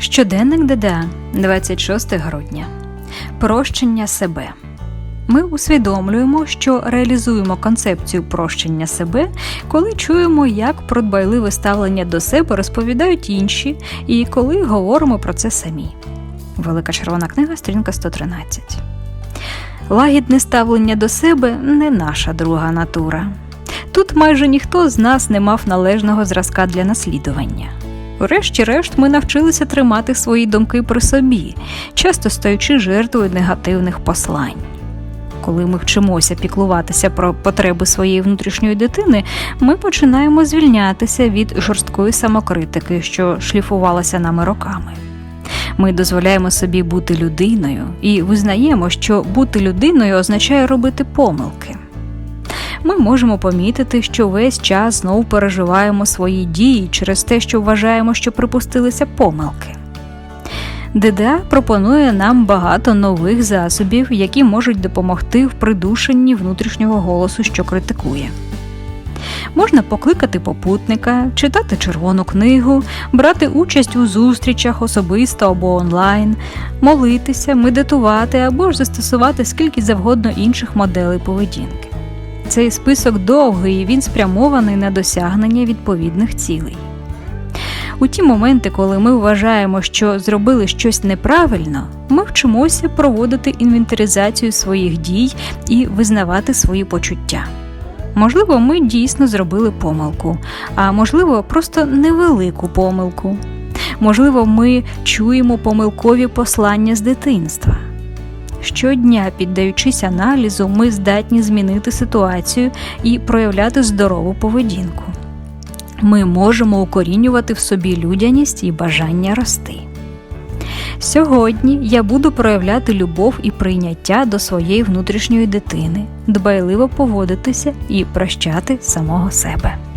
Щоденник ДДА, 26 грудня. Прощення себе. Ми усвідомлюємо, що реалізуємо концепцію прощення себе, коли чуємо, як про дбайливе ставлення до себе розповідають інші, і коли говоримо про це самі. Велика червона книга, сторінка 113. Лагідне ставлення до себе не наша друга натура. Тут майже ніхто з нас не мав належного зразка для наслідування. Врешті-решт, ми навчилися тримати свої думки при собі, часто стаючи жертвою негативних послань. Коли ми вчимося піклуватися про потреби своєї внутрішньої дитини, ми починаємо звільнятися від жорсткої самокритики, що шліфувалася нами роками. Ми дозволяємо собі бути людиною і визнаємо, що бути людиною означає робити помилки. Ми можемо помітити, що весь час знову переживаємо свої дії через те, що вважаємо, що припустилися помилки. ДДА пропонує нам багато нових засобів, які можуть допомогти в придушенні внутрішнього голосу, що критикує. Можна покликати попутника, читати червону книгу, брати участь у зустрічах особисто або онлайн, молитися, медитувати або ж застосувати скільки завгодно інших моделей поведінки. Цей список довгий і він спрямований на досягнення відповідних цілей. У ті моменти, коли ми вважаємо, що зробили щось неправильно, ми вчимося проводити інвентаризацію своїх дій і визнавати свої почуття. Можливо, ми дійсно зробили помилку, а можливо, просто невелику помилку. Можливо, ми чуємо помилкові послання з дитинства. Щодня, піддаючись аналізу, ми здатні змінити ситуацію і проявляти здорову поведінку. Ми можемо укорінювати в собі людяність і бажання рости. Сьогодні я буду проявляти любов і прийняття до своєї внутрішньої дитини, дбайливо поводитися і прощати самого себе.